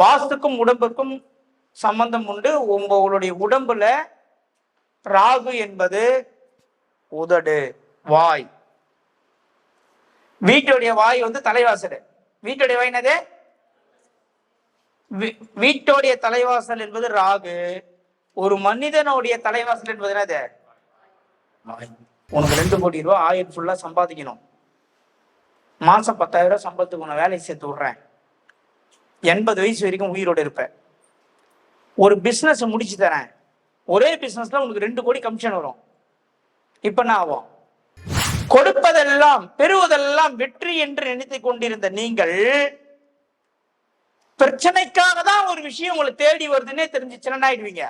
வாஸ்துக்கும் உடம்புக்கும் சம்பந்தம் உண்டு. உங்களுடைய உடம்புல ராகு என்பது உதடு வாய். வீட்டுடைய வாய் வந்து தலைவாசல். வீட்டுடைய வாய் என்னது? வீ- வீட்டுடைய தலைவாசல் என்பது ராகு. ஒரு மனிதனுடைய தலைவாசல் என்பது என்னது? உனக்கு ரெண்டு கோடி ரூபாய் ஆயுள் ஃபுல்லா சம்பாதிக்கணும். மாசம் பத்தாயிரம் ரூபாய் சம்பளத்துக்கு உன வேலையை சேர்த்து விடுறேன். எண்பது வயசு வரைக்கும் உயிரோடு இருப்பேன். ஒரு பிஸ்னஸ் முடிச்சு தரேன். ஒரே பிஸ்னஸில் உனக்கு ரெண்டு கோடி கமிஷன் வரும். இப்ப என்ன ஆகும் கொடுப்பதெல்லாம் பெறுவதெல்லாம் வெற்றி என்று நினைத்துக் கொண்டிருந்த நீங்கள் பிரச்சனைக்காக தான் ஒரு விஷயம் உங்களை தேடி வருதுன்னே தெரிஞ்சுச்சுன்னா ஆயிடுவீங்க?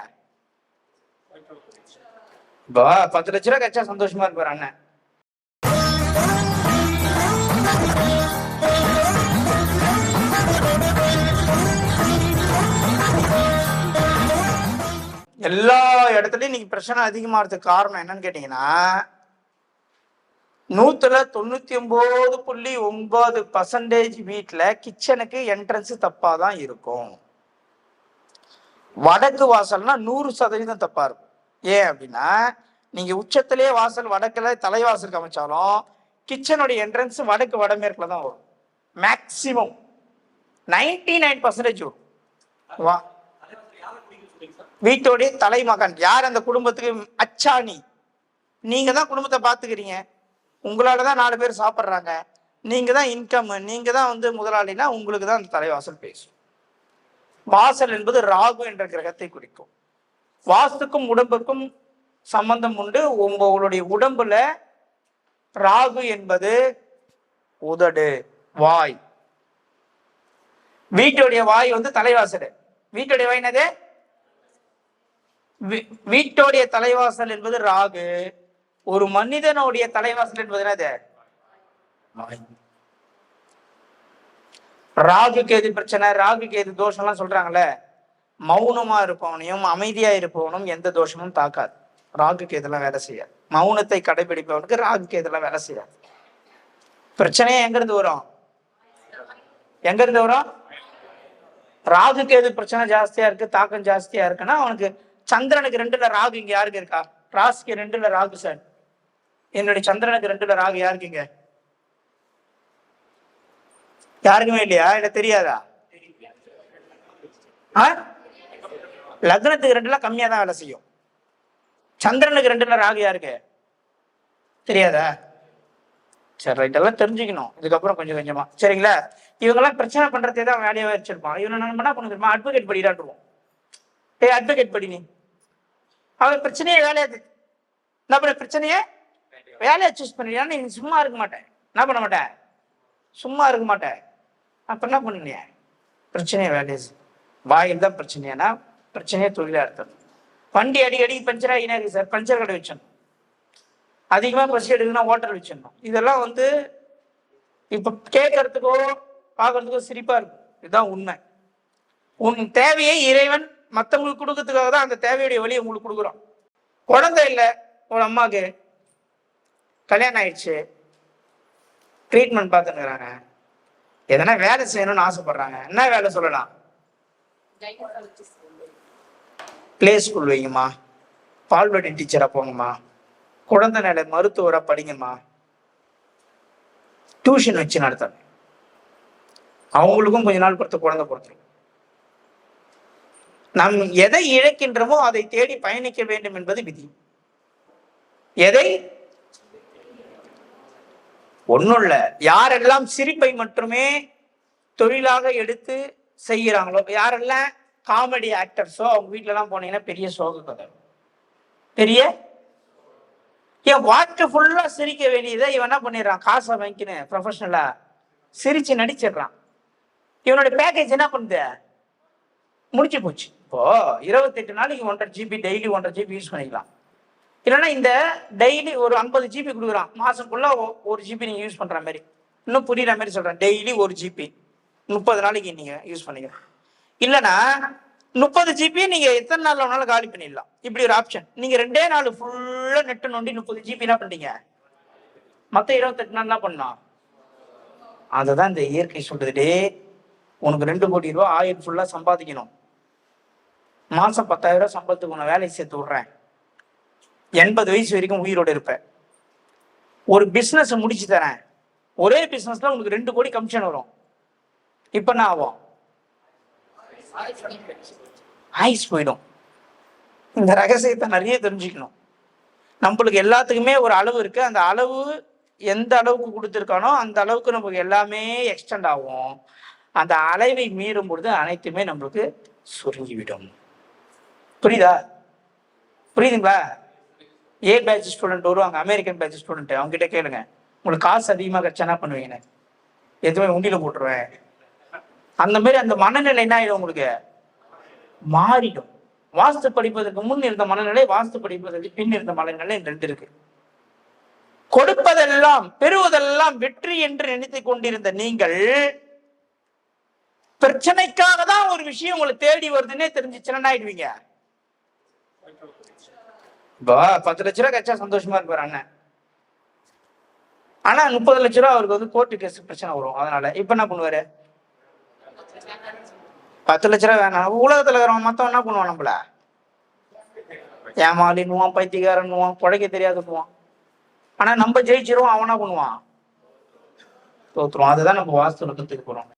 இப்போ பத்து லட்ச ரூபா கச்சா சந்தோஷமா இருப்பார் அண்ணன். எல்லா இடத்துலையும் இன்னைக்கு பிரச்சனை அதிகமாகிறதுக்கு காரணம் என்னன்னு கேட்டீங்கன்னா நூத்துல தொண்ணூத்தி ஒன்பது புள்ளி ஒன்பது பர்சன்டேஜ் வீட்டுல கிச்சனுக்கு என்ட்ரன்ஸ் தப்பா தான் இருக்கும். வடக்கு வாசல்னா நூறு சதவீதம் தப்பா இருக்கும். ஏன் அப்படின்னா நீங்க உச்சத்திலேயே வாசல் வடக்குல தலைவாசலுக்கு அமைச்சாலும் கிச்சனுடைய என்ட்ரன்ஸ் வடக்கு வடமேற்குல தான் வரும். மேக்சிமம் நைன்டி நைன் பர்சன்டேஜ் வரும். வா வீட்டோடைய தலைமகன். யார் அந்த குடும்பத்துக்கு? அச்சாணி. நீங்கள் தான் குடும்பத்தை பார்த்துக்கிறீங்க. உங்களால தான் நாலு பேர் சாப்பிட்றாங்க. நீங்கள் தான் இன்கம் நீங்கள் தான் வந்து முதலாளினா உங்களுக்கு தான் அந்த தலைவாசல் பேசும். வாசல் என்பது ராகு என்ற கிரகத்தை குறிக்கும். வாஸ்துக்கும் உடம்புக்கும் சம்பந்தம் உண்டு. உங்களுடைய உடம்புல ராகு என்பது உதடு வாய். வீட்டுடைய வாய் வந்து தலைவாசல். வீட்டுடைய வாய் என்னது? வீட்டோடைய தலைவாசல் என்பது ராகு. ஒரு மனிதனுடைய தலைவாசல் என்பது என்னது? ராகு கேது பிரச்சனை? ராகு கேது தோஷம்லாம் சொல்றாங்கல்ல. மௌனமா இருப்பவனையும் அமைதியா இருப்பவனும் எந்த தோஷமும் தாக்காது. ராகு கேதெல்லாம் வேலை செய்யாது மௌனத்தை கடைபிடிப்பவனுக்கு ராகு கேதுலாம் வேலை செய்யாது பிரச்சனையே எங்க இருந்து வரும்? எங்க இருந்து வரும்? ராகு கேது பிரச்சனை ஜாஸ்தியா இருக்கு தாக்கம் ஜாஸ்தியா இருக்குன்னா அவனுக்கு சந்திரனுக்கு ரெண்டுல ராகு இங்க யாருக்கு இருக்கா? ராசிக்கு ரெண்டுல ராகு சார் என்னுடைய சந்திரனுக்கு ரெண்டுல ராகு யாருக்கு இங்க? யாருக்குமே இல்லையா? இல்ல தெரியாதா? ஆ? லக்னத்துக்கு ரெண்டுல கம்மியா தான் வேலை செய்யும். சந்திரனுக்கு ரெண்டுல ராகு யாருக்கு? தெரியாதா? சரி ரைட் எல்லாம் தெரிஞ்சுக்கணும். இதுக்கப்புறம் கொஞ்சம் கொஞ்சமா. சரிங்களா? இவங்கெல்லாம் பிரச்சனை பண்றதே தான் வேலையாக வச்சிருப்பான் இவனை நம்ம என்ன பண்ண தெரியுமா? அட்வொகேட் படிடாட்டுருவோம் ஏய் அட்வொகேட் படி நீ. அவன் பிரச்சனையே வேலையா என்ன பண்ண பிரச்சனையே? வேலையை சூஸ் பண்ணியா நீ சும்மா இருக்க மாட்டேன். என்ன பண்ண மாட்டேன் சும்மா இருக்க மாட்டேன் அப்போ என்ன பண்ணுங்க பிரச்சனையே வேலையை வாயில் தான் பிரச்சனையானா பிரச்சனையே தொழிலாக இருக்கணும் வண்டி அடி பஞ்சர் ஆகினா இருக்கு சார். பஞ்சர் கடை வச்சிடணும். அதிகமாக பசி எடுக்குன்னா ஹோட்டல் வச்சிடணும். இதெல்லாம் வந்து இப்போ கேட்கறதுக்கோ பார்க்கறதுக்கோ சிரிப்பாக இருக்கும். இதுதான் உண்மை. உன் தேவையை இறைவன் மத்தவங்களுக்கு கொடுக்கறதுக்காக தான் அந்த தேவையுடைய வழியை உங்களுக்கு கொடுக்குறோம். குழந்தை இல்லை ஒரு அம்மாவுக்கு கல்யாணம் ஆயிடுச்சு. ட்ரீட்மெண்ட் பார்த்துக்கிறாங்க எதனா வேலை செய்யணும்னு ஆசைப்படுறாங்க. என்ன வேலை சொல்லலாம்? Play school வைங்கம்மா. பால்வடி டீச்சரா போங்கம்மா. குழந்தை நிலை மருத்துவரா படிங்கம்மா. டியூஷன் வச்சு நடத்தணும். அவங்களுக்கும் கொஞ்ச நாள் பொறுத்து குழந்தை பொறுத்துரும் நாம் எதை இழக்கின்றமோ அதை தேடி பயணிக்க வேண்டும் என்பது விதி. எதை? ஒன்றும் இல்லை யாரெல்லாம் சிரிப்பை மட்டுமே தொழிலாக எடுத்து செய்கிறாங்களோ யாரெல்லாம் காமெடி ஆக்டர்ஸோ அவங்க வீட்டிலலாம் போனீங்கன்னா பெரிய சோக கதை. பெரிய? என் வாழ்க்கை ஃபுல்லாக சிரிக்க வேண்டியதை இவன் என்ன பண்ணிடுறான்? காசை வாங்கிக்கின்னு ப்ரொஃபஷனலாக சிரித்து நடிச்சிடுறான். இவனோட பேக்கேஜ் என்ன பண்ணுது? முடிச்சு போச்சு. இப்போ இருபத்தெட்டு நாளைக்கு ஒன்றரை ஜிபி டெய்லி ஒன்றரை ஜிபி யூஸ் பண்ணிக்கலாம். இல்லைன்னா இந்த டெய்லி ஒரு ஐம்பது ஜிபி கொடுக்குறான். மாசம் ஃபுல்லா ஒரு ஜிபி நீங்க யூஸ் பண்ற மாதிரி. இன்னும் புரியுற மாதிரி சொல்றேன். டெய்லி ஒரு ஜிபி முப்பது நாளைக்கு நீங்க யூஸ் பண்ணிக்கலாம். இல்லைன்னா முப்பது ஜிபி நீங்க எத்தனை நாள் வேணாலும் காலி பண்ணிடலாம். இப்படி ஒரு ஆப்ஷன் நீங்க ரெண்டே நாள் ஃபுல்லா நெட்டு நோண்டி முப்பது ஜிபி என்ன பண்றீங்க? மத்த இருபத்தெட்டு நாள் என்ன பண்ணலாம்? அதை தான் இந்த இயற்கை சொல்றது டே உனக்கு ரெண்டு கோடி ரூபா ஆயுள் ஃபுல்லா சம்பாதிக்கணும். மாசம் பத்தாயிரம் ரூபாய் சம்பளத்துக்கு உன்னை வேலையை சேர்த்து விடுறேன். எண்பது வயசு வரைக்கும் உயிரோட இருப்பேன் ஒரு பிஸ்னஸ் முடிச்சு தரேன். ஒரே பிஸ்னஸ்ல உனக்கு ரெண்டு கோடி கமிஷன் வரும். இப்ப என்ன ஆகும்? ஆயுஸ் போயிடும். இந்த ரகசியத்தை நிறைய தெரிஞ்சுக்கணும். நம்மளுக்கு எல்லாத்துக்குமே ஒரு அளவு இருக்கு. அந்த அளவு எந்த அளவுக்கு கொடுத்துருக்கானோ அந்த அளவுக்கு நமக்கு எல்லாமே எக்ஸ்டெண்ட் ஆகும். அந்த அளவை மீறும் பொழுது அனைத்துமே நம்மளுக்கு சுருங்கிவிடும். புரியுதா? புரியுதுங்களா? ஏ பேட்ச் ஸ்டூடெண்ட் வருவாங்க அமெரிக்கன் பேட்ச் ஸ்டூடெண்ட் அவங்க கிட்ட கேளுங்க. உங்களுக்கு காசு அதிகமாக கிடச்சா என்ன பண்ணுவீங்க எதுவுமே உண்டியில போட்டுருவேன். அந்த மாதிரி அந்த மனநிலை என்ன ஆயிடும் உங்களுக்கு? மாறிடும். வாஸ்து படிப்பதற்கு முன் இருந்த மனநிலை வாஸ்து படிப்பதற்கு பின் இருந்த மனநிலை ரெண்டு இருக்கு கொடுப்பதெல்லாம் பெறுவதெல்லாம் வெற்றி என்று நினைத்துக் கொண்டிருந்த நீங்கள் பிரச்சனைக்காக தான் ஒரு விஷயம் உங்களை தேடி வருதுன்னே தெரிஞ்சுச்சுன்னா என்ன ஆயிடுவீங்க? இப்போ பத்து லட்ச ரூபா கிடைச்சா சந்தோஷமா இருப்பார் அண்ணன். ஆனா முப்பது லட்ச ரூபா அவருக்கு வந்து கோர்ட்டு கேஸ் பிரச்சனை வரும். அதனால இப்ப என்ன பண்ணுவாரு? பத்து லட்ச ரூபா வேணாம். உலகத்துல இருக்கிறவன் மொத்தம் என்ன பண்ணுவான் நம்மள? ஏமாலின்னுவான் பைத்தியக்காரன்னுவான் பிழைக்க தெரியாதுன்னுவான் ஆனா நம்ம ஜெயிச்சிருவோம் அவனா பண்ணுவான்? தோத்துருவான். அதுதான் நம்ம வாஸ்து கத்துக்க போறோம்.